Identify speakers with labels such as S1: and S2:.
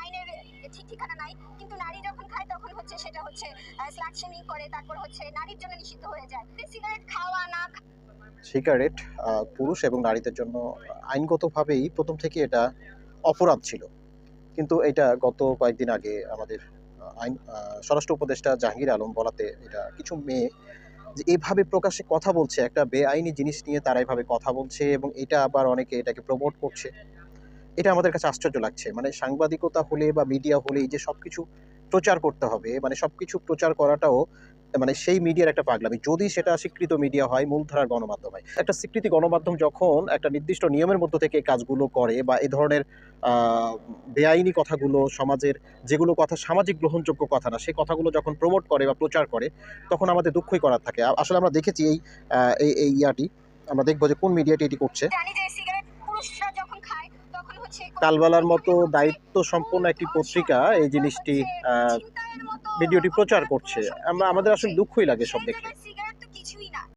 S1: আইনের ঠিক ঠিকানা নাই। কিন্তু নারী যখন খায়, তখন হচ্ছে সেটা হচ্ছে করে, তারপর হচ্ছে নারীর জন্য নিষিদ্ধ হয়ে যায়। সিগারেট খাওয়া না
S2: সিগারেট পুরুষ এবং নারীদের জন্য আইনগতভাবেই প্রথম থেকে এটা অপরাধ ছিল। কিন্তু এটা গত কয়েকদিন আগে আমাদের আইন স্বরাষ্ট্র উপদেষ্টা জাহাঙ্গীর আলম বলাতে এটা কিছু মেয়ে যে এভাবে প্রকাশ্যে কথা বলছে, একটা বেআইনি জিনিস নিয়ে তারা এভাবে কথা বলছে এবং এটা আবার অনেকে এটাকে প্রমোট করছে। এটা আমাদের কাছে আশ্চর্য লাগছে। মানে সাংবাদিকতা হলে বা মিডিয়া হলে এই যে সবকিছু প্রচার করতে হবে মানে সবকিছু প্রচার করাটাও মানে সেই মিডিয়ার একটা পাগলামি। যদি সেটা স্বীকৃত মিডিয়া হয়, মূলধারার গণমাধ্যম। হয় একটা স্বীকৃতি গণমাধ্যম যখন একটা নির্দিষ্ট নিয়মের মধ্য থেকে কাজগুলো করে বা এ ধরনের বেআইনি কথাগুলো, সমাজের যেগুলো কথা সামাজিক গ্রহণযোগ্য কথা না, সেই কথাগুলো যখন প্রমোট করে বা প্রচার করে, তখন আমাদের দুঃখই করার থাকে। আসলে আমরা দেখেছি এই এই এই ইয়াটি, আমরা দেখব যে কোন মিডিয়াটি এটি করছে। কালবালার মতো দায়িত্ব সম্পন্ন একটি পত্রিকা এই জিনিসটি ভিডিওটি প্রচার করছে। আমরা আমাদের আসলে দুঃখই লাগে সব দেখে।